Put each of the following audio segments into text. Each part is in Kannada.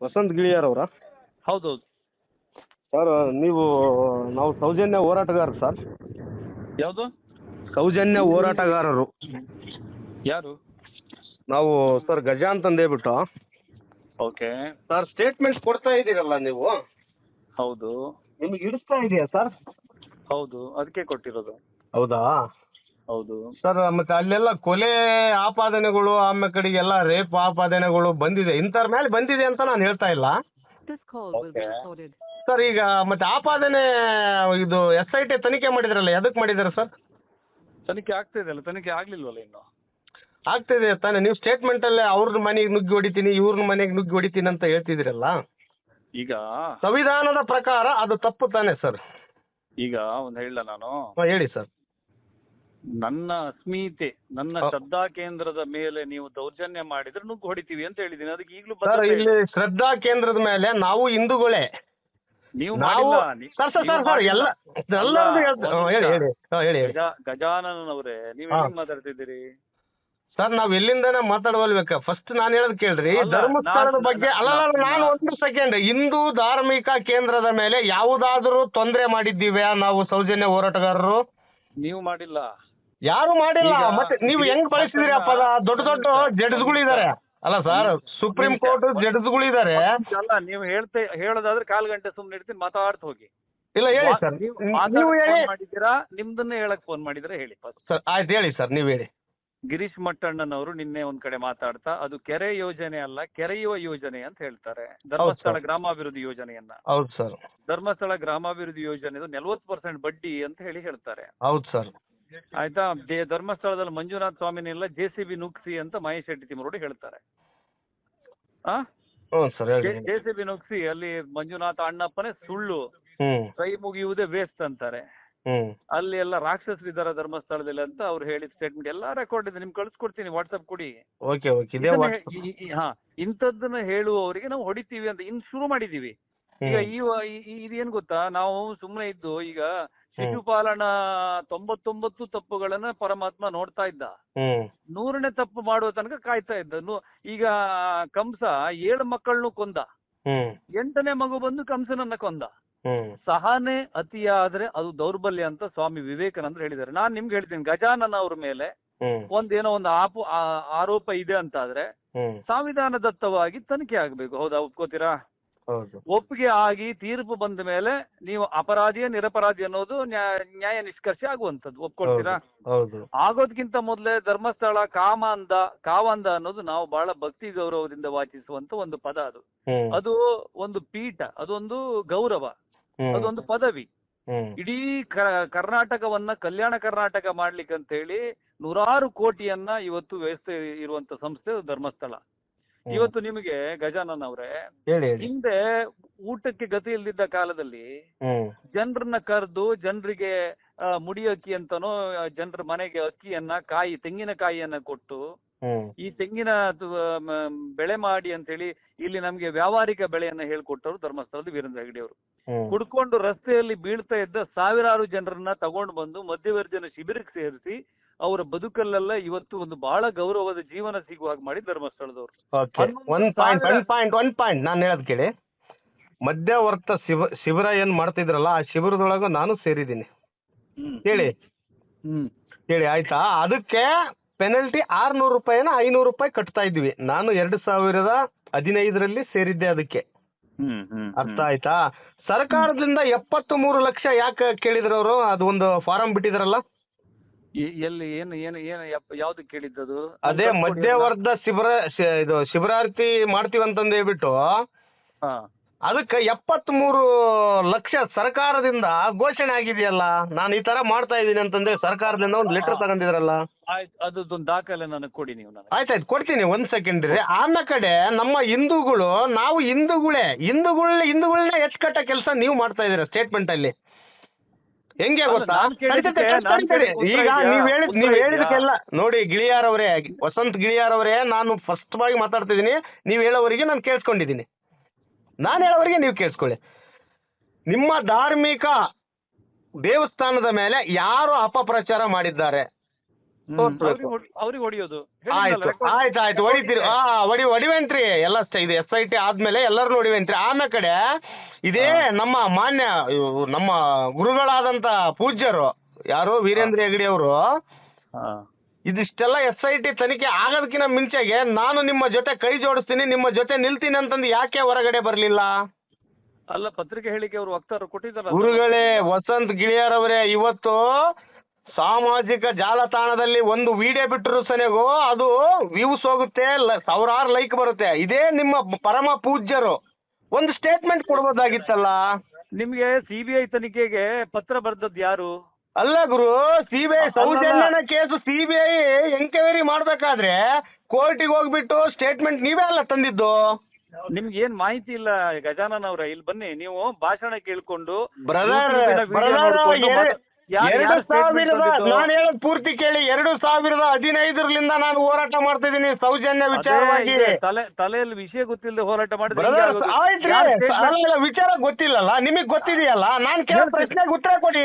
ವಸಂತ್ ಗಿಳಿಯರ್ ಅವರಾ? ಹೌದೌದು. ಸರ್ ನೀವು ನಾವು ಸೌಜನ್ಯ ಹೋರಾಟಗಾರರು ಸರ್ ಯಾವುದು? ಸೌಜನ್ಯ ಹೋರಾಟಗಾರರು. ಯಾರು? ನಾವು ಸರ್ ಗಜ ಅಂತಂದೇಳ್ಬಿಟ್ಟು ಓಕೆ. ಸರ್ ಸ್ಟೇಟ್ಮೆಂಟ್ಸ್ ಕೊಡ್ತಾ ಇದ್ದೀರಲ್ಲ ನೀವು? ಹೌದು. ನಿಮಗೆ ಹಿಡಿಸ್ತಾ ಇದೆಯಾ ಸರ್ ಹೌದು ಅದಕ್ಕೆ ಕೊಟ್ಟಿರೋದು. ಹೌದಾ? ಹೌದು. ಸರ್ ಮತ್ತೆ ಅಲ್ಲೆಲ್ಲ ಕೊಲೆ ಆಪಾದನೆಗಳು ಆಮೇಲೆ ಕಡೆಗೆಲ್ಲ ರೇಪ್ ಆಪಾದನೆಗಳು ಬಂದಿದೆ. ಇಂಥವ್ರ ಮೇಲೆ ಬಂದಿದೆ ಅಂತ ನಾನು ಹೇಳ್ತಾ ಇಲ್ಲ. This call will be Okay. recorded. Sir ಈಗ ಮತ್ತೆ ಆಪಾದನೆ ಇದು ಎಸ್ ಐ ಟಿ ತನಿಖೆ ಮಾಡಿದ್ರಲ್ಲ ಎದಕ್ ಮಾಡಿದ್ದಾರೆ ಸರ್? ತನಿಖೆ ಆಗ್ತಾ ಅಲ್ಲ ತನಿಖೆ ಆಗ್ಲಿಲ್ವಲ್ಲ ಇನ್ನು? ಆಗ್ತಿದೆ ತಾನೆ. ನೀವು ಸ್ಟೇಟ್ಮೆಂಟ್ ಅಲ್ಲೇ ಅವ್ರ ಮನೆಗೆ ನುಗ್ಗಿ ಹೊಡಿತೀನಿ ಇವ್ರ ಮನೆಗೆ ನುಗ್ಗಿ ಹೊಡಿತೀನಿ ಅಂತ ಹೇಳ್ತಿದ್ದೀರಲ್ಲ? ಈಗ ಸಂವಿಧಾನದ ಪ್ರಕಾರ ಅದು ತಪ್ಪು ತಾನೆ ಸರ್. ಈಗ ಒಂದು ಹೇಳ ನಾನು? ಹೇಳಿ ಸರ್. ನನ್ನ ಅಸ್ಮಿತೆ ನನ್ನ ಶ್ರದ್ಧಾ ಕೇಂದ್ರದ ಮೇಲೆ ನೀವು ದೌರ್ಜನ್ಯ ಮಾಡಿದ್ರೆ ನುಗ್ಗು ಹೊಡಿತೀವಿ ಅಂತ ಹೇಳಿದೀನಿ. ಅದಕ್ಕೆ ಈಗಲೂ ಸರ್ ಇಲ್ಲಿ ಶ್ರದ್ಧಾ ಕೇಂದ್ರದ ಮೇಲೆ ನಾವು ಹಿಂದೂಗಳೇ. ನೀವು ನಾವು ಮಾಡಿಲ್ಲ. ನೀ- ಸರ್ ಸರ್ ನೀವು ಸರ್ ಸರ್ ಎಲ್ಲ ಮಾಡಿಲ್ಲ. ಎಲ್ಲರದು ಹೇಳ್ತ- ಹ್ಮ್, ಹೇಳಿ ಹೇಳಿ ಹೇಳಿ ಹೇಳಿ. ಗಜ ಗಜಾನನವರೇ ನೀವು ಹಾ. ಹೇಗೆ ಮಾತಾಡ್ತಿದ್ದೀರಿ? ಸರ್ ನಾವ್ ಎಲ್ಲಿಂದನೇ ಮಾತಾಡವಲ್ಬೇಕ? ಫಸ್ಟ್ ನಾನು ಹೇಳೋದು ಕೇಳ್ರಿ ಅಲ್ಲ, ಧರ್ಮಸ್ಥಳದ ನಾನ್- ಬಗ್ಗೆ ಅಲ್ಲ ನಾನ್- ಅಲ್ಲ, ನಾನು ಒಂದು ಸೆಕೆಂಡ್ ಹಿಂದೂ ಧಾರ್ಮಿಕ ಕೇಂದ್ರದ ಮೇಲೆ ಯಾವುದಾದ್ರೂ ತೊಂದರೆ ಮಾಡಿದ್ದೀವ್ಯಾ ನಾವು ಸೌಜನ್ಯ ಹೋರಾಟಗಾರರು? ನೀವು ಮಾಡಿಲ್ಲ. ಯಾರು ಮಾಡಿಲ್ಲ. ಮತ್ತೆ ನೀವು ಹೆಂಗ್ ಬಳಸಿದಿರಿ ಅಪ್ಪ ದೊಡ್ಡ ದೊಡ್ಡ ಜಡ್ಜ್ಗಳಿದ್ದಾರೆ. ಅಲ್ಲ ಸರ್ ಸುಪ್ರೀಂ ಕೋರ್ಟ್ ಜಡ್ಜ್ಗಳಿದ್ದಾರೆ. ಅಲ್ಲ ನೀವು ಹೇಳ್ತೇ ಹೇಳೋದಾದ್ರೆ ಕಾಲ್ ಗಂಟೆ ಸುಮ್ನೆ ಇರ್ತೀನಿ ಮಾತಾಡ್ತಾ ಹೋಗಿ. ಇಲ್ಲ ಹೇಳಿ ಸರ್. ನೀವು ಹೇಳಿ. ಮಾಡಿದ್ದೀರಾ? ನಿಮ್ದನ್ನ ಹೇಳಕ್ ಫೋನ್ ಮಾಡಿದ್ರೆ ಹೇಳಿ ಸರ್ ಆಯ್ತು ಹೇಳಿ ಸರ್ ನೀವು ಹೇಳಿ. ಗಿರೀಶ್ ಮಟ್ಟಣ್ಣನವರು ನಿನ್ನೆ ಒಂದ್ ಕಡೆ ಮಾತಾಡ್ತಾ ಅದು ಕೆರೆ ಯೋಜನೆ ಅಲ್ಲ ಕೆರೆಯುವ ಯೋಜನೆ ಅಂತ ಹೇಳ್ತಾರೆ. ಧರ್ಮಸ್ಥಳ. ಗ್ರಾಮಾಭಿವೃದ್ಧಿ ಯೋಜನೆಯನ್ನ. ಹೌದು ಸರ್. ಧರ್ಮಸ್ಥಳ ಗ್ರಾಮಾಭಿವೃದ್ಧಿ ಯೋಜನೆ ನಲ್ವತ್ತು ಪರ್ಸೆಂಟ್ ಬಡ್ಡಿ ಅಂತ ಹೇಳಿ ಹೇಳ್ತಾರೆ. ಹೌದು ಸರ್. ಆಯ್ತಾ? ದೇ- ಧರ್ಮಸ್ಥಳದಲ್ಲಿ ಮಂಜುನಾಥ ಸ್ವಾಮಿನೆಲ್ಲ ಜೆ ಸಿ ಬಿ ನುಗ್ಸಿ ಅಂತ ಮಹೇಶ್ ಶೆಟ್ಟಿ ತಿಮ್ಮರೋಡಿ ಹೇಳ್ತಾರೆ. ಆ? ಜೆ ಸಿ ಬಿ ನುಗ್ಸಿ ಅಲ್ಲಿ ಮಂಜುನಾಥ ಅಣ್ಣಪ್ಪನೇ ಸುಳ್ಳು. ಕೈ ಮುಗಿಯುವುದೇ ವೇಸ್ಟ್ ಅಂತಾರೆ. ಅಲ್ಲಿ ಎಲ್ಲ ರಾಕ್ಷಸರಿದ್ದಾರೆ ಧರ್ಮಸ್ಥಳದಲ್ಲಿ ಅಂತ ಅವ್ರು ಹೇಳಿದ ಸ್ಟೇಟ್ಮೆಂಟ್ ಎಲ್ಲಾ ರೆಕಾರ್ಡ್ ಇದೆ ನಿಮ್ಗೆ ಕಳಿಸ್ಕೊಡ್ತೀನಿ ವಾಟ್ಸ್ಆಪ್ ಕೊಡಿ. ಓಕೆ ಹೇ- ಇಂಥದ್ದನ್ನ ಹೇಳುವವರಿಗೆ ನಾವು ಹೊಡಿತೀವಿ ಅಂತ ಇನ್ ಶುರು ಮಾಡಿದೀವಿ ಈಗ ಈ- ಇದೇನ್ ಗೊತ್ತಾ? ನಾವು ಸುಮ್ಮನೆ ಇದ್ದು ಈಗ ಶಿಶುಪಾಲನ ತೊಂಬತ್ತೊಂಬತ್ತು ತಪ್ಪುಗಳನ್ನ ಪರಮಾತ್ಮ ನೋಡ್ತಾ ಇದ್ದ. ನೂರನೇ ತಪ್ಪು ಮಾಡುವ ತನಕ ಕಾಯ್ತಾ ಇದ್ದನು ಈಗ ಕಂಸ ಏಳು ಮಕ್ಕಳನ್ನು ಕೊಂದ. ಎಂಟನೇ ಮಗು ಬಂದು ಕಂಸನನ್ನ ಕೊಂದ. ಸಹನೆ ಅತಿಯಾದ್ರೆ ಅದು ದೌರ್ಬಲ್ಯ ಅಂತ ಸ್ವಾಮಿ ವಿವೇಕಾನಂದರು ಹೇಳಿದ್ದಾರೆ. ನಾನ್ ನಿಮ್ಗೆ ಹೇಳ್ತೀನಿ ಗಜಾನನ ಅವ್ರ ಮೇಲೆ ಒಂದೇನೋ ಒಂದು ಆಪು ಆರೋಪ ಇದೆ ಅಂತ ಆದ್ರೆ ದತ್ತವಾಗಿ ಸಂವಿಧಾನದತ್ತವಾಗಿ ತನಿಖೆ ಆಗ್ಬೇಕು. ಹೌದಾ ಒಪ್ಕೋತೀರಾ? ಒಪ್ಪಿಗೆ ಆಗಿ ತೀರ್ಪು ಬಂದ ಮೇಲೆ ನೀವು ಅಪರಾಧಿಯ ನಿರಪರಾಧಿ ಅನ್ನೋದು ನ್ಯಾಯ ನಿಷ್ಕರ್ಷ ಆಗುವಂತದ್ದು ಒಪ್ಕೊಳ್ತೀರಾ? ಆಗೋದ್ಕಿಂತ ಮೊದಲೇ ಧರ್ಮಸ್ಥಳ ಕಾಮಾಂಧ ಕಾವಂದ ಅನ್ನೋದು ನಾವು ಬಹಳ ಭಕ್ತಿ ಗೌರವದಿಂದ ವಾಚಿಸುವಂತ ಒಂದು ಪದ ಅದು. ಅದು ಒಂದು ಪೀಠ ಅದೊಂದು ಗೌರವ ಅದೊಂದು ಪದವಿ. ಇಡೀ ಕರ್ನಾಟಕವನ್ನ ಕಲ್ಯಾಣ ಕರ್ನಾಟಕ ಮಾಡ್ಲಿಕ್ಕೆ ಅಂತ ಹೇಳಿ ನೂರಾರು ಕೋಟಿಯನ್ನ ಇವತ್ತು ವ್ಯವಸ್ಥೆ ಇರುವಂತ ಸಂಸ್ಥೆ ಧರ್ಮಸ್ಥಳ. ಇವತ್ತು ನಿಮಗೆ ಗಜಾನನ್ ಅವ್ರೆ ಹೇಳಿ ಹೇಳಿ. ಹಿಂದೆ ಊಟಕ್ಕೆ ಗತಿ ಇಲ್ದಿದ್ದ ಕಾಲದಲ್ಲಿ ಹ್ಮ್. ಜನರನ್ನ ಕರೆದು ಜನರಿಗೆ ಮುಡಿ ಅಕ್ಕಿ ಅಂತನೋ ಜನರ ಮನೆಗೆ ಅಕ್ಕಿಯನ್ನ ಕಾಯಿ ತೆಂಗಿನಕಾಯಿಯನ್ನ ಕೊಟ್ಟು ಈ ತೆಂಗಿನ ಬೆಳೆ ಮಾಡಿ ಅಂತ ಹೇಳಿ ಇಲ್ಲಿ ನಮ್ಗೆ ವ್ಯಾವಹಾರಿಕ ಬೆಳೆಯನ್ನ ಹೇಳ್ಕೊಟ್ಟವರು ಧರ್ಮಸ್ಥಳದ ವೀರೇಂದ್ರ ಹೆಗಡೆ ಅವರು ಕುಡ್ಕೊಂಡು ರಸ್ತೆಯಲ್ಲಿ ಬೀಳ್ತಾ ಇದ್ದ ಸಾವಿರಾರು ಜನರನ್ನ ತಗೊಂಡು ಬಂದು ಮಧ್ಯವರ್ಜನ ಶಿಬಿರಕ್ಕೆ ಸೇರಿಸಿ ಅವರ ಬದುಕಲ್ಲೆಲ್ಲ ಇವತ್ತು ಒಂದು ಬಹಳ ಗೌರವದ ಜೀವನ ಸಿಗುವ ಹಾಗೆ ಮಾಡಿ ಧರ್ಮಸ್ಥಳದವರು. ನಾನು ಹೇಳೋದು ಕೇಳಿ. ಮಧ್ಯವರ್ತ ಶಿವ ಶಿಬಿರ ಏನ್ ಮಾಡ್ತಿದ್ರಲ್ಲ ಆ ಶಿಬಿರದೊಳಗ ನಾನು ಸೇರಿದ್ದೀನಿ. ಹೇಳಿ ಹ್ಮ್. ಹೇಳಿ ಆಯ್ತಾ? ಅದಕ್ಕೆ ಪೆನಲ್ಟಿ ಆರ್ನೂರು ರೂಪಾಯಿನ ಐನೂರು ರೂಪಾಯಿ ಕಟ್ತಾ ಇದ್ವಿ. ನಾನು ಎರಡ್ ಸಾವಿರದ ಹದಿನೈದರಲ್ಲಿ ಸೇರಿದ್ದೆ ಅದಕ್ಕೆ. ಹ್ಮ್ ಹ್ಮ್ ಅರ್ಥ ಆಯ್ತಾ? ಸರ್ಕಾರದಿಂದ ಎಪ್ಪತ್ತು ಮೂರು ಲಕ್ಷ ಯಾಕೆ ಕೇಳಿದ್ರು ಅವರು? ಅದು ಒಂದು ಫಾರಂ ಬಿಟ್ಟಿದ್ರಲ್ಲ? ಎ- ಎಲ್ಲಿ ಏನು ಏನು ಏನು ಯಪ್- ಯಾವ್ದು ಕೇಳಿದ್ದದು? ಅದೇ ಮಧ್ಯವರ್ಧ ಶಿಬಿರ ಶಿ- ಇದು ಶಿಬಿರಾರ್ಥಿ ಮಾಡ್ತೀವಿ ಅಂತಂದು ಹೇಳ್ಬಿಟ್ಟು ಹಾ. ಅದಕ್ಕೆ ಎಪ್ಪತ್ಮೂರು ಲಕ್ಷ ಸರ್ಕಾರದಿಂದ ಘೋಷಣೆ ಆಗಿದೆಯಲ್ಲ ನಾನು ಈ ತರ ಮಾಡ್ತಾ ಇದ್ದೀನಿ ಅಂತಂದ್ರೆ ಸರ್ಕಾರದಿಂದ ಒಂದು ಲೆಟರ್ ತಗೊಂಡಿದ್ರಲ್ಲ? ಆಯ್ತು ಅದೊಂದು ದಾಖಲೆ ನನಗೆ ಕೊಡಿ ನೀವು ನನಗೆ. ಆಯ್ತಾಯ್ತು ಕೊಡ್ತೀನಿ ಒಂದ್ ಸೆಕೆಂಡ್ ರೀ ಆನ ಕಡೆ ನಮ್ಮ ಹಿಂದೂಗಳು ನಾವು ಹಿಂದೂಗಳೇ ಹಿಂದೂಗಳ ಹಿಂದೂಗಳನ್ನ ಎಚ್ಕಟ್ಟ ಕೆಲಸ ನೀವು ಮಾಡ್ತಾ ಇದೀರ ಸ್ಟೇಟ್ಮೆಂಟ್ ಅಲ್ಲಿ? ಹೆಂಗೆ ಗೊತ್ತಾ? ನಾನ್ ಕೇಳಿದ್ದಕ್ಕೆ- ನಾನ್. ಕೇಳಿದ್ದಕ್ಕೆ ಈಗ ಉತ್ತರ ನೀವ್ ಇದೆಯಾ? ಹೇಳಿದ್ ನೀವ್? ಹೇಳಿದಕ್ಕೆಲ್ಲ ನೋಡಿ ಗಿಳಿಯಾರವರೇ ವಸಂತ್ ಗಿಳಿಯಾರ್ ಅವರೇ ನಾನು ಫಸ್ಟ್ ಆಗಿ ಮಾತಾಡ್ತಿದ್ದೀನಿ. ನೀವು ಹೇಳೋವರಿಗೆ ನಾನು ಕೇಳಿಸ್ಕೊಂಡಿದ್ದೀನಿ. ನಾನು ಹೇಳೋವರೆಗೆ ನೀವು ಕೇಳಿಸ್ಕೊಳ್ಳಿ. ನಿಮ್ಮ ಧಾರ್ಮಿಕ ದೇವಸ್ಥಾನದ ಮೇಲೆ ಯಾರು ಅಪಪ್ರಚಾರ ಮಾಡಿದ್ದಾರೆ? ತೋರ್ಸ್ಬೇಕು. ಅವ್ರಿಗೆ ಹೊಡಿಯೋದು. ಆಯ್ತು ಆಯ್ತು ಆಯ್ತು ಹೊಡಿತೀರಿ. ಹಾ ಹೊಡಿ ಹೊಡಿವೇನ್ರಿ ಎಲ್ಲ ಇದು ಎಸ್ ಐ ಟಿ ಆದ್ಮೇಲೆ ಎಲ್ಲರನ್ನು ಹೊಡಿವೇನ್ರಿ ಆಮೇಲೆ ಕಡೆ ಇದೇ ನಮ್ಮ ಮಾನ್ಯ ಇವ್ರು ನಮ್ಮ ಗುರುಗಳಾದಂತ ಪೂಜ್ಯರು ಯಾರು? ವೀರೇಂದ್ರ ಹೆಗಡಿ ಅವರು ಇದಿಷ್ಟೆಲ್ಲ ಎಸ್ ಐ ಟಿ ತನಿಖೆ ಆಗೋದಕ್ಕಿಂತ ಮುಂಚೆಗೆ ನಾನು ನಿಮ್ಮ ಜೊತೆ ಕೈ ಜೋಡಿಸ್ತೀನಿ ನಿಮ್ಮ ಜೊತೆ ನಿಲ್ತೀನಿ ಅಂತಂದು ಯಾಕೆ ಹೊರಗಡೆ ಬರಲಿಲ್ಲ? ಅಲ್ಲ ಪತ್ರಿಕೆ ಹೇಳಿಕೆ ಅವರು ವಕ್ತಾರರು ಕೊಟ್ಟಿದ್ದಾರೆ ಗುರುಗಳೇ ವಸಂತ್ ಗಿಳಿಯರ್ ಅವರೇ ಇವತ್ತು ಸಾಮಾಜಿಕ ಜಾಲತಾಣದಲ್ಲಿ ಒಂದು ವಿಡಿಯೋ ಬಿಟ್ಟರು ಸನೆಗೂ ಅದು ವ್ಯೂಸ್ ಹೋಗುತ್ತೆ ಸಾವಿರಾರು ಲೈಕ್ ಬರುತ್ತೆ. ಇದೇ ನಿಮ್ಮ ಪರಮ ಪೂಜ್ಯರು. ಒಂದು ಸ್ಟೇಟ್ಮೆಂಟ್ ಕೊಡ್ಬೋದಾಗಿತ್ತಲ್ಲ? ನಿಮ್ಗೆ ಸಿಬಿಐ ತನಿಖೆಗೆ ಪತ್ರ ಬರ್ದದ್ದು ಯಾರು? ಅಲ್ಲ ಗುರು ಸಿಬಿಐ. ಸೌಜನ್ಯನ ಕೇಸು ಸಿಬಿಐ ಎಂಕ್ವೈರಿ ಮಾಡ್ಬೇಕಾದ್ರೆ ಕೋರ್ಟಿಗೆ ಹೋಗ್ಬಿಟ್ಟು ಸ್ಟೇಟ್ಮೆಂಟ್ ನೀವೇ ಅಲ್ಲ ತಂದಿದ್ದು? ನಿಮ್ಗೆ ಏನ್ ಮಾಹಿತಿ ಇಲ್ಲ ಗಜಾನನ್ ಅವ್ರ ಇಲ್ಲಿ ಬನ್ನಿ ನೀವು ಭಾಷಣ ಕೇಳ್ಕೊಂಡು ಬ್ರದರ್ ಎರಡು ಸಾವಿರದ ನಾನು ಹೇಳೋದು ಪೂರ್ತಿ ಕೇಳಿ ಎರಡು ಸಾವಿರದ ಹದಿನೈದರಲ್ಲಿಂದ ನಾನು ಹೋರಾಟ ಮಾಡ್ತಿದ್ದೀನಿ ಸೌಜನ್ಯ ವಿಚಾರವಾಗಿ. ತಲೆ ತಲೆಯಲ್ಲಿ ವಿಷಯ ಗೊತ್ತಿಲ್ಲದೆ ಹೋರಾಟ ಮಾಡಿದ್ರೆ ವಿಚಾರ ಗೊತ್ತಿಲ್ಲಲ್ಲ ನಿಮಗ್ ಗೊತ್ತಿದೆಯಲ್ಲ? ನಾನು ಕೇಳ. ಪ್ರಶ್ನೆಗೆ ಉತ್ತರ ಕೊಡಿ.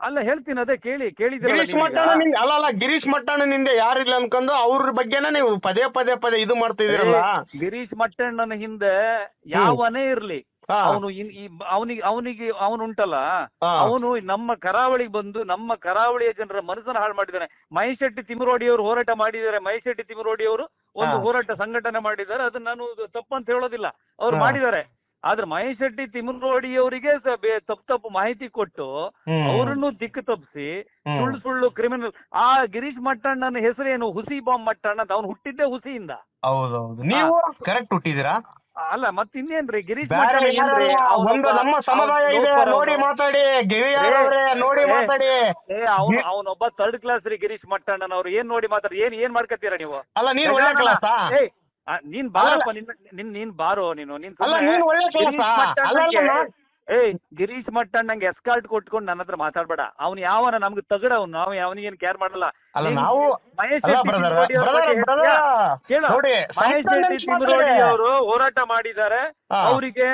ಅಲ್ಲ ಹೇಳ್ತೀನಿ ಅದೇ ಕೇಳಿ ಕೇಳಿದ ಗಿರೀಶ್ ಮಟ್ಟಣ ಮಟ್ಟಣ್ಣ ನಿಂಗೆ ಅಲ್ಲ ಅಲ್ಲ ಗಿರೀಶ್ ಮಟ್ಟಣ್ಣನಿಂದ ಯಾರಿಲ್ಲ ಅನ್ಕೊಂಡು ಅವ್ರ ಬಗ್ಗೆನ ನೀವು ಪದೇ ಪದೇ ಪದೇ ಇದು ಮಾಡ್ತಿದ್ದೀರಲ್ಲ ಏ, ಗಿರೀಶ್ ಮಟ್ಟಣ್ಣನ ಹಿಂದೆ ಯಾವನೇ ಇರ್ಲಿ ಹಾ. ಅವನು ಅವನಿಗೆ ಅವನಿಗೆ ಅವನು ಉಂಟಲ್ಲ ಹಾ. ಅವನು ನಮ್ಮ ಕರಾವಳಿಗೆ ಬಂದು ನಮ್ಮ ಕರಾವಳಿಯ ಜನರ ಮನಸ್ಸನ್ನು ಹಾಳು ಮಾಡಿದ್ದಾನೆ ಮಹೇಶ್ ಶೆಟ್ಟಿ ತಿಮರೋಡಿ ಅವರು ಹೋರಾಟ ಮಾಡಿದ್ದಾರೆ ಮಹೇಶ್ ಶೆಟ್ಟಿ ತಿಮರೋಡಿ ಅವರು ಒಂದು ಹಾ. ಹೋರಾಟ ಸಂಘಟನೆ ಮಾಡಿದ್ದಾರೆ ಅದನ್ನ ನಾನು ತಪ್ಪು ಅಂತ ಹೇಳೋದಿಲ್ಲ ಅವ್ರು ಹಾ. ಮಾಡಿದ್ದಾರೆ ಆದ್ರೆ ಮಹೇಶ್ ಶೆಟ್ಟಿ ತಿಮರೋಡಿ ಅವರಿಗೆ ತಪ್ಪು ತಪ್ಪು ಮಾಹಿತಿ ಕೊಟ್ಟು. ಅವರನ್ನು ದಿಕ್ಕು ತಪ್ಪಿಸಿ ಸುಳ್ಳು ಸುಳ್ಳು ಕ್ರಿಮಿನಲ್ ಆ ಗಿರೀಶ್ ಮಟ್ಟಣ್ಣನ ಹೆಸರೇನು ಹುಸಿ ಬಾಂಬ್ ಮಟ್ಟಣ್ಣ ಅವ್ನು ಹುಟ್ಟಿದ್ದೆ ಹುಸಿಯಿಂದ. ಹೌದೌದು. ನೀವು ಕರೆಕ್ಟ್ ಹುಟ್ಟಿದಿರಾ ಅಲ್ಲ ಮತ್ ಇನ್ನೇನ್ರಿ ಗಿರೀಶ್? ಒಂದು ನಮ್ಮ ಸಮುದಾಯ ಇದೆ ನೋಡಿ. ಮಾತಾಡಿ ನೋಡಿ ಮಾತಾಡಿ. ಅವನೊಬ್ಬ ಥರ್ಡ್ ಕ್ಲಾಸ್ ರೀ ಗಿರೀಶ್ ಮಟ್ಟಣ್ಣನವ್ರು. ಏನ್ ನೋಡಿ ಮಾತಾಡಿ ಏನ್ ಏನ್ ಮಾಡ್ಕತ್ತೀರಾ ನೀವು? ಅಲ್ಲ ನೀನು ಒಳ್ಳೆ ಕ್ಲಾಸಾ ನೀನ್ ಬಾರಪ್ಪ ನಿನ್ ನಿನ್ ನೀನ್ ಬಾರೋ ನೀನು. ನೀನ್ ಅಲ್ಲ, ನೀನ್ ಒಳ್ಳೆ ಕೆಲಸ. ಅಲ್ಲ, ಏಯ್ ಗಿರೀಶ್ ಮಟ್ಟಣ್ಣಂಗೆ ಎಸ್ಕಾರ್ಟ್ ಕೊಟ್ಕೊಂಡು ನನ್ನ ಹತ್ರ ಮಾತಾಡ್ಬೇಡ ಅವ್ನು ಯಾವನ ನಮ್ಗೆ ತಗಡ ಅವ್ನು ನಾವು ಅವನಿಗೇನ್ ಕೇರ್ ಮಾಡಲ್ಲ ಅಲ್ಲ ನಾವು ಮಹೇಶ್ ಅಲ್ಲ ಶೆಟ್ಟಿ ಬ್ರದರ್ ತಿಮ್ಮರೋಡಿ ಅವ್ರ ಬಗ್ಗೆ ಬ್ರದರ್ ಹೇಳ್ತೀಯಾ? ಕೇಳು. ನೋಡಿ ಮಹೇಶ್ ಶೆಟ್ಟಿ. ತಿಮ್ಮರೋಡಿ ಅವರು ಹೋರಾಟ ಮಾಡಿದ್ದಾರೆ ಹಾ. ಅವರಿಗೆ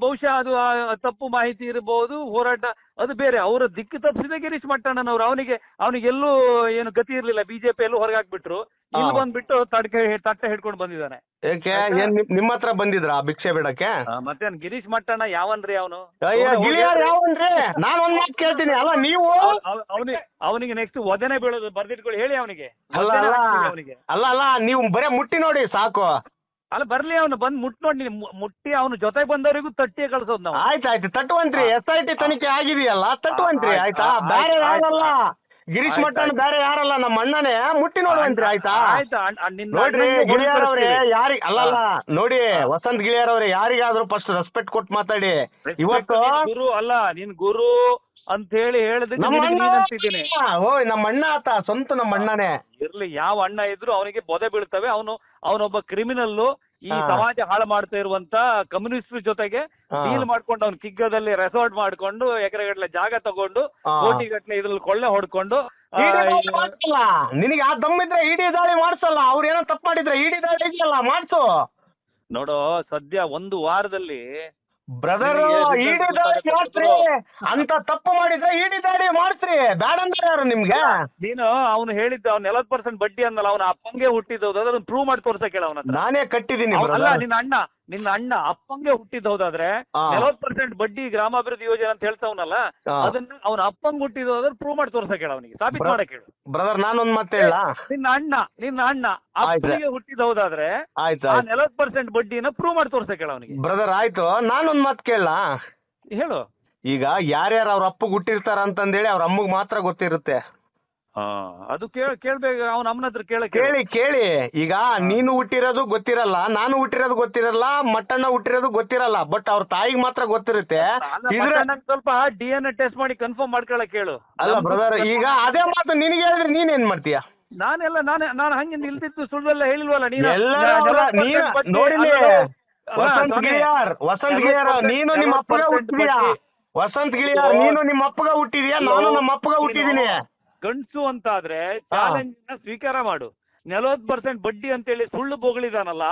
ಬಹುಶಃ ಅದು ಆ, ತಪ್ಪು ಮಾಹಿತಿ ಇರಬಹುದು ಹೋರಾಟ ಅದು ಬೇರೆ ಅವರ ದಿಕ್ಕು ತಪ್ಪಿಸಿದೆ ಗಿರೀಶ್ ಮಟ್ಟಣ್ಣನವರು ಅವನಿಗೆ ಅವನಿಗೆ ಎಲ್ಲೂ ಏನು ಗತಿ ಇರ್ಲಿಲ್ಲ ಬಿಜೆಪಿ ಎಲ್ಲೂ ಹೊರಗಾಕ್ಬಿಟ್ರು ಇಲ್ಲಿ ಹಾ. ಬಂದ್ಬಿಟ್ಟು ತಡ್ಕೆ ತಟ್ಟೆ ಹಿಡ್ಕೊಂಡು ಬಂದಿದ್ದಾನೆ ಏಕೆ? ಏನ್ ನಿಮ್- ಹತ್ರ ಬಂದಿದ್ರಾ ಭಿಕ್ಷೆ ಬಿಡಕ್ಕೆ? ಮತ್ತೇನ್ ಗಿರೀಶ್ ಮಟ್ಟಣ್ಣ ಯಾವನ್ರಿ ಅವನು? ಅಯ್ಯ ಗಿಳಿಯಾರ್ ಯಾವನ್ರಿ? ನಾನ್ ಒಂದ್ ಮಾತು ಕೇಳ್ತೀನಿ. ಅಲ್ಲ ನೀವು? ಅವನಿಗೆ ಅವನಿಗೆ ನೆಕ್ಸ್ಟ್ ಒದನೆ ಬೀಳೋದು ಬರ್ದಿಟ್ಕೊಳ್ಳಿ. ಹೇಳಿ ಅವನಿಗೆ. ಅಲ್ಲ ಅಲ್ಲ. ಅವನಿಗೆ. ಅಲ್ಲ ಅಲ್ಲ ನೀವು ಬರೇ ಮುಟ್ಟಿ ನೋಡಿ ಸಾಕು. ಅಲ್ಲ ಬರ್ಲಿ ಅವನು ಬಂದ್ ಮುಟ್ ನೋಡಿ. ನೀನು ಮು- ಮುಟ್ಟಿ ಅವನ ಜೊತೆ ಬಂದವರಿಗೂ ತಟ್ಟಿ ಕಳ್ಸೋದು ನಾವು. ಆಯ್ತು ಆಯ್ತು. ತಟ್ಟುವಂತ್ರಿ. ಎಸ್ ಐ ಟಿ ತನಿಖೆ ಆಗಿದೆಯಲ್ಲ? ತಟ್ಟುವಂತ್ರಿ ಆಯ್ತು, ಬೇರೆ ಯಾರಲ್ಲ ಗಿರೀಶ್ ಮಠ ಮಟ್ಟಣ್ಣ ಬೇರೆ ಯಾರಲ್ಲ? ನಮ್ಮ ಅಣ್ಣನೇ. ಮುಟ್ಟಿ ನೋಡುವಂತ್ರಿ ಆಯ್ತಾ? ಆಯ್ತಾ ಅಣ್ಣ- ನಿನ್ನ ನೋಡ್ರಿ ಗಿಳಿಯರ್ ಗಿಳಿಯಾರ್ ಅವ್ರೆ ಕಳಿಸ್ತೀವಿ. ಯಾರಿ ಅಲ್ಲ ನೋಡಿ ವಸಂತ ಗಿಳಿಯಾರ್ ಅವ್ರೆ ಯಾರಿಗಾದ್ರೂ ಫಸ್ಟ್ ರೆಸ್ಪೆಕ್ಟ್ ಕೊಟ್ಟು ಮಾತಾಡಿ. Respect ಇವತ್ತು ನೀನ್ ಗುರು ಅಲ್ಲ ನಿನ್ ಗುರು ಅಂತ ಹೇಳಿ ಹೇಳಿದಕ್ಕೆ ನಮ್ಮ ನಿನಗೆ ಅಣ್ಣ ನೀನ್ ಅಂತಿದ್ದೀನಿ ಓಯ್ ನಮ್ಮ ಅಣ್ಣ ಆತ ಸ್ವಂತ ನಮ್ಮ ಅಣ್ಣನೇ. ಇರ್ಲಿ ಯಾವ ಅಣ್ಣ ಇದ್ರು ಅವನಿಗೆ ಬೊದೆ ಬೀಳ್ತವೆ. ಅವನು ಅವನೊಬ್ಬ ಕ್ರಿಮಿನಲ್ ಈ ಹಾ. ಸಮಾಜ ಹಾಳು ಮಾಡ್ತಾ ಇರುವಂತ ಕಮ್ಯುನಿಸ್ಟ್ ಜೊತೆಗೆ. ಡೀಲ್ ಮಾಡ್ಕೊಂಡು ಅವ್ನು ಕಿಗ್ಗದಲ್ಲಿ ರೆಸಾರ್ಟ್ ಮಾಡ್ಕೊಂಡು ಎಕರೆಗಟ್ಟಲೆ ಜಾಗ ತಗೊಂಡು. ಕೋಟಿ ಗಟ್ಟಲೆ ಇದ್ರಲ್ಲಿ ಕೊಳ್ಳೆ ಹೊಡ್ಕೊಂಡು ನಿನಗೆ ಆ ದಮ್ಮಿದ್ರೆ ಇಡಿ ದಾಳಿ ಮಾಡ್ಸಲ್ಲ. ಅವ್ರು ಏನೋ ತಪ್ಪು ಮಾಡಿದ್ರೆ ಇಡಿ ದಾಳಿ ಇದೆಯಲ್ಲ ಮಾಡ್ಸು. ನೋಡು ಸದ್ಯ ಒಂದು ವಾರದಲ್ಲಿ ಬ್ರದರ್ ಇಡಿ ದಾಳಿ ಮಾಡ್ಸ್ರಿ. ಅಂತ ತಪ್ಪು ಮಾಡಿದ್ರೆ ಇಡಿ ದಾಳಿ ಮಾಡ್ಸ್ರಿ. ಬೇಡ ಅಂದ್ರೆ ಯಾರು ನಿಮ್ಗೆ? ನೀನು ಅವ್ನು ಹೇಳಿದ್ದ ಅವ್ನು ನಲವತ್ತು ಪರ್ಸೆಂಟ್ ಬಡ್ಡಿ ಅಂದಲ್ಲ ಅವ್ನ ಅಪ್ಪಂಗೆ ಹುಟ್ಟಿದ್ದು ಅದನ್ನ ಪ್ರೂವ್ ಮಾಡಿ ತೋರ್ಸಕ್ಕೆ ಹೇಳ ಅವನ ನಾನೇ ಕಟ್ಟಿದ್ದೀನಿ ಅಲ್ಲ ನಿನ್ನ ಅಣ್ಣ. ನಿನ್ನ ಅಣ್ಣ ಅಪ್ಪಂಗೆ ಹುಟ್ಟಿದ್ ಹೌದಾದ್ರೆ ನಲವತ್ ಪರ್ಸೆಂಟ್ ಬಡ್ಡಿ ಗ್ರಾಮಾಭಿವೃದ್ಧಿ ಯೋಜನೆ ಅಂತ ಹೇಳ್ತಾವನಲ್ಲ ಹಾ. ಅದನ್ನ ಅವನ ಅಪ್ಪಂಗ್ ಹುಟ್ಟಿದ್ ಹೋದ್ರೆ ಪ್ರೂವ್ ಮಾಡಿ ತೋರ್ಸಕ್ ಹೇಳ ಅವನಿಗೆ. ಸಾಬೀತ್ ಬ್ರ- ಮಾಡಕ್ ಹೇಳು. ಬ್ರದರ್ ನಾನೊಂದ್ ಮತ್ತೆ ಹೇಳ. ನಿನ್ನ ಅಣ್ಣ ನಿನ್ನ ಅಣ್ಣ ಆಯ್ತು. ಅಪ್ಪನಿಗೆ ಹುಟ್ಟಿದ್ ಹೌದಾದ್ರೆ ಆಯ್ತು ಆ ಆಯ್ತು. ನಲವತ್ತು ಪರ್ಸೆಂಟ್ ಬಡ್ಡಿನ ಪ್ರೂವ್ ಮಾಡಿ ತೋರ್ಸಕ್ ಹೇಳ ಅವನಿಗೆ. ಬ್ರದರ್ ಆಯ್ತು. ನಾನೊಂದ್ ಮಾತ್ ಕೇಳ. ಹೇಳು. ಈಗ ಯಾರ್ಯಾರು ಅವ್ರ ಅಪ್ಪಗ್ ಹುಟ್ಟಿರ್ತಾರ ಅಂತಂದೇಳಿ ಅವ್ರ ಅಮ್ಮಗ್ ಮಾತ್ರ ಗೊತ್ತಿರುತ್ತೆ. ಹಾ ಅದು ಕೇಳ ಕೇಳ್ಬೇಕು ಅವನ ಅಮ್ಮನ ಹತ್ರ ಕೇಳ ಕೇಳಿ. ಕೇಳಿ ಈಗ ನೀನು ಹುಟ್ಟಿರೋದು ಗೊತ್ತಿರಲ್ಲ ನಾನು ಹುಟ್ಟಿರೋದು ಗೊತ್ತಿರಲ್ಲ ಮಟ್ಟಣ್ಣ ಹುಟ್ಟಿರೋದು ಗೊತ್ತಿರಲ್ಲ ಬಟ್ ಅವ್ರ ತಾಯಿಗೆ ಮಾತ್ರ ಗೊತ್ತಿರುತ್ತೆ. ಇದ್ರ ಸ್ವಲ್ಪ ಡಿ ಎನ್ ಎ ಟೆಸ್ಟ್ ಮಾಡಿ ಕನ್ಫರ್ಮ್ ಮಾಡ್ಕೊಳಕ್ ಕೇಳು. ಅಲ್ಲ ಬ್ರದರ್ ಈಗ ಅದೇ ಮಾತು ನಿನಗೆ ಹೇಳಿದ್ರೆ ನೀನೇನ್ ಮಾಡ್ತೀಯ? ನಾನೆಲ್ಲ ನಾನು ನಾನು ಹಂಗೆ ನಿಲ್ದಿದ್ದು ಸುಳ್ಳೆಲ್ಲ ಹೇಳಿಲ್ವಲ್ಲ ನೀನು? ನೀನು ನೋಡಿಲಿ ವಸಂತ್ ಗಿಳಿಯಾರ್ ವಸಂತ್ ಗಿಳಿಯಾರ್ ನೀನು ನಿಮ್ಮ ಅಪ್ಪಗ 40% ಹುಟ್ಟಿದ್ಯಾ. ವಸಂತ್ ಗಿಳಿಯಾರ್ ನೀನು ನಿಮ್ಮ ಅಪ್ಪಗ ಹುಟ್ಟಿದ್ಯಾ? ನಾನು ನಮ್ಮ ಅಪ್ಪಗ ಹುಟ್ಟಿದೀನಿ ಗಂಡ್ಸು ಅಂತಾದ್ರೆ ಚಾಲೆಂಜ್ ಸ್ವೀಕಾರ ಮಾಡು. ನಲವತ್ ಪರ್ಸೆಂಟ್ ಬಡ್ಡಿ ಅಂತೇಳಿ ಸುಳ್ಳು ಬೋಗಳಿದಾನಲ್ಲ.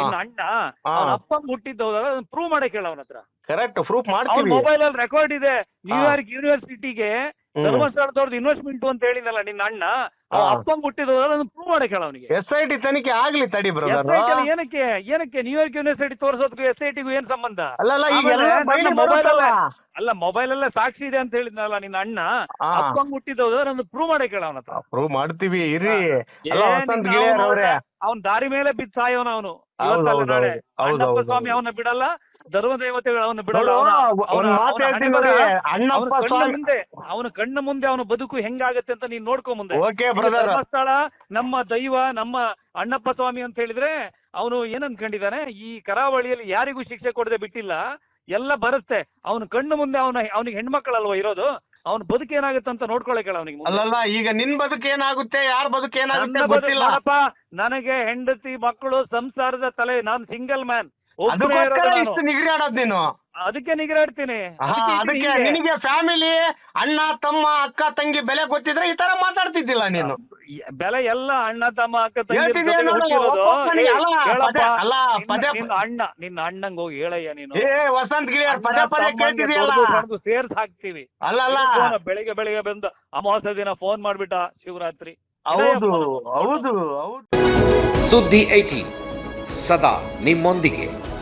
ನಿನ್ನ ಅಣ್ಣ ಅಪ್ಪ ಅವನ ಅಪ್ಪಂಗ್ ಹುಟ್ಟಿದ್ದ ಹೌದಾಗ ಪ್ರೂವ್ ಮಾಡಕ್ ಹೇಳ ಅವನ ಹತ್ರ ಕರೆಕ್ಟ್ ಪ್ರೂಫ್ ಮಾಡ್ತೀವಿ. ಮೊಬೈಲ್ ಅಲ್ಲಿ ರೆಕಾರ್ಡ್ ಇದೆ. ನ್ಯೂಯಾರ್ಕ್ ಯೂನಿವರ್ಸಿಟಿಗೆ. ಧರ್ಮಸ್ಥಳದವ್ರದ್ದು ಇನ್ವೆಸ್ಟ್ಮೆಂಟ್ ಅಂತ ಹೇಳಿದಲ್ಲ ನಿನ್ನ ಅಣ್ಣ. ಅಪ್ಪಂಗ್ ಹುಟ್ಟಿದ್ರು ಅದನ್ನು ಪ್ರೂವ್ ಮಾಡಕ್ಕೆ ಹೇಳ ಅವನಿಗೆ. ಎಸ್ ಐ ಟಿ ತನಿಖೆ ಆಗ್ಲಿ ತಡಿ ಬ್ರದರ್ ಏನಕ್ಕೆ ಏನಕ್ಕೆ ನ್ಯೂಯಾರ್ಕ್ ಯೂನಿವರ್ಸಿಟಿ ತೋರಿಸೋದಕ್ಕೂ ಎಸ್ ಐ ಟಿಗೂ ಏನ್ ಸಂಬಂಧ? ಅಲ್ಲ ಈಗ ಮೊಬೈಲ್. ಅಲ್ಲ ಮೊಬೈಲ್ ಅಲ್ಲೇ ಸಾಕ್ಷಿ ಇದೆ ಅಂತ ಹೇಳಿದ್ನಲ್ಲ ನಿನ್ನ ಅಣ್ಣ. ಅಪ್ಪಂಗ್ ಹುಟ್ಟಿದ್ರು ಅದನ್ನು ಪ್ರೂವ್ ಮಾಡಕ್ಕೆ ಹೇಳ ಅವನ ಹತ್ರ ಪ್ರೂವ್ ಮಾಡ್ತೀವಿ ಇರ್ರಿ. ಅವನ್ ದಾರಿ ಮೇಲೆ ಬಿದ್ದು ಸಾಯೋನ ಅವನು. ಸ್ವಾಮಿ ಅವನ ಬಿಡಲ್ಲ. ಧರ್ಮ ದೇವತೆಗಳು ಅವನ್ನ ಬಿಡಲ್ಲ ಅವನ- ಅವನ- ಕಣ್ಣ ಮುಂದೆ ಅವನ ಕಣ್ಣ ಮುಂದೆ ಅವನ ಬದುಕು ಹೆಂಗಾಗತ್ತೆ ಅಂತ ನೀನ್ ನೋಡ್ಕೊ ಮುಂದೆ. ಧರ್ಮಸ್ಥಳ ನಮ್ಮ ದೈವ ನಮ್ಮ ಅಣ್ಣಪ್ಪ ಸ್ವಾಮಿ ಅಂತ ಹೇಳಿದ್ರೆ ಅವನು ಏನ್ ಅನ್ಕೊಂಡಿದ್ದಾನೆ? ಈ ಕರಾವಳಿಯಲ್ಲಿ ಯಾರಿಗೂ ಶಿಕ್ಷೆ ಕೊಡದೆ ಬಿಟ್ಟಿಲ್ಲ. ಎಲ್ಲ ಬರುತ್ತೆ. ಅವನ ಕಣ್ಣು ಮುಂದೆ ಅವನ ಅವನಿಗೆ ಹೆಣ್ಮಕ್ಳಲ್ವಾ ಇರೋದು? ಅವನ ಬದುಕು ಏನಾಗುತ್ತೆ ಅಂತ ನೋಡ್ಕೊಳಕ್ಕೆ ಅವನಿಗೆ ಅಲ್ಲಲ್ಲ ಈಗ ನಿನ್ ಬದುಕು ಏನಾಗುತ್ತೆ? ಯಾರ ಬದುಕು ಏನಾಗುತ್ತೆ ನನಗೆ ಹೆಂಡತಿ ಮಕ್ಕಳು ಸಂಸಾರದ ತಲೆ ನಾನ್ ಸಿಂಗಲ್ ಮ್ಯಾನ್ ಅದಕ್ಕೋಸ್ಕರ ಇಷ್ಟು ನಿಗರಿ ನಿಗ್ರಾಡೋದ್ ನೀನು. ಅದಕ್ಕೆ ನಿಗ್ರಾಡ್ತೀನಿ. ಅದಕ್ಕೆ ನಿನಗೆ ಫ್ಯಾಮಿಲಿ ಅಣ್ಣ ತಮ್ಮ ಅಕ್ಕ ತಂಗಿ ಬೆಲೆ ಗೊತ್ತಿದ್ರೆ ಈ ತರ ಮಾತಾಡ್ತಿದ್ದಿಲ್ಲ ನೀನು. ಬೆಲೆ ಎಲ್ಲ ಅಣ್ಣ ತಮ್ಮ ಅಕ್ಕ ತಂಗಿ ಅಲ್ಲ, ಪದೇ- ಪದೇ- ಅಣ್ಣ ನಿನ್ನ ಅಣ್ಣಂಗ್ ಹೋಗಿ ಹೇಳಯ್ಯ ನೀನು. ಏ ವಸಂತ್ ಗಿರಿಯರ್ ಪದೇ ಪದೇ ಕೇಳ್ತಿದ್ಯಲ್ಲ. ಸೇರ್ಸ್ ಹಾಕ್ತಿವಿ ಅಲ್ಲ ಅಲ್ಲ. ಬೆಳಿಗ್ಗೆ ಬೆಳಿಗ್ಗೆ ಬಂದು ಅಮಾವಾಸ್ಯ ದಿನ ಫೋನ್ ಮಾಡ್ಬಿಟ್ಟ ಶಿವರಾತ್ರಿ. ಹೌದು ಹೌದು ಹೌದು. ಸುದ್ದಿ ಏಟಿ ಸದಾ ನಿಮ್ಮೊಂದಿಗೆ.